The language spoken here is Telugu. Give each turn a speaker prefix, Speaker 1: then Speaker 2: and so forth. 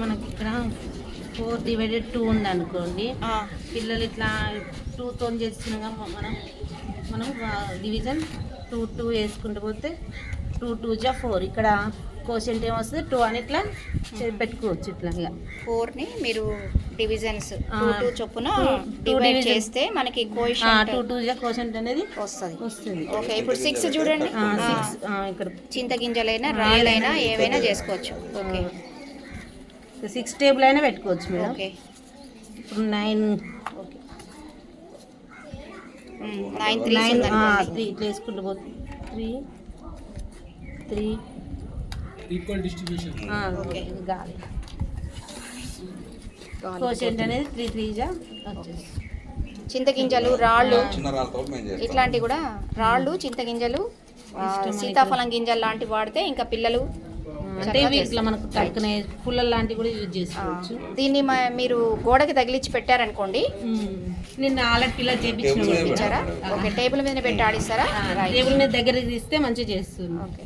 Speaker 1: మనకి ఇక్కడ ఫోర్ డివైడెడ్ టూ ఉంది అనుకోండి
Speaker 2: ఆ,
Speaker 1: పిల్లలు ఇట్లా టూతో చేస్తున్నాం మనం. మనం డివిజన్ టూ టూ వేసుకుంటూ పోతే టూ టూ జా ఫోర్ ఇక్కడ కోషంట్ ఏమొస్తుంది? టూ అని ఇట్లా పెట్టుకోవచ్చు ఇట్లా ఇక.
Speaker 2: ఫోర్ని మీరు డివిజన్స్ టూ టూ చొప్పున డివైడ్. చేస్తే మనకి
Speaker 1: టూ టూ జా కోషంట్ అనేది
Speaker 2: వస్తుంది.
Speaker 1: వస్తుంది.
Speaker 2: ఓకే ఇప్పుడు సిక్స్ చూడండి.
Speaker 1: ఇక్కడ
Speaker 2: చింతగింజలైనా రాళ్ళైనా ఏవైనా చేసుకోవచ్చు. ఓకే
Speaker 1: సిక్స్ టేబుల్ అయినా పెట్టుకోవచ్చు మేడం.
Speaker 2: ఓకే.
Speaker 1: ఇప్పుడు nine
Speaker 2: okay. Nine three
Speaker 1: nine three ఇట్లా వేసుకుంటూ పోతే three three.
Speaker 3: Equal distribution.
Speaker 2: Okay.
Speaker 1: గాలి. కోషంట్ అనేది త్రీ త్రీ జా వచ్చేసి
Speaker 2: చింతగింజలు రాళ్ళు. ఇట్లాంటివి కూడా రాళ్ళు చింతగింజలు సీతాఫలం గింజలు లాంటివి వాడితే ఇంకా పిల్లలు
Speaker 1: అంటే ఇవి ఇట్లా మనకు తక్కువ పుల్లలు లాంటివి కూడా యూజ్
Speaker 2: ఆ,
Speaker 1: చేసుకోవచ్చు
Speaker 2: దీన్ని మీరు గోడకి తగిలించి పెట్టారనుకోండి.
Speaker 1: నిన్న ఆల్రెడీ పిల్లలు
Speaker 2: ఓకే టేబుల్ మీద పెట్టి ఆడిస్తారా
Speaker 1: టేబుల్ మీద దగ్గరికి తీస్తే మంచిగా చేస్తుంది.
Speaker 2: ఓకే.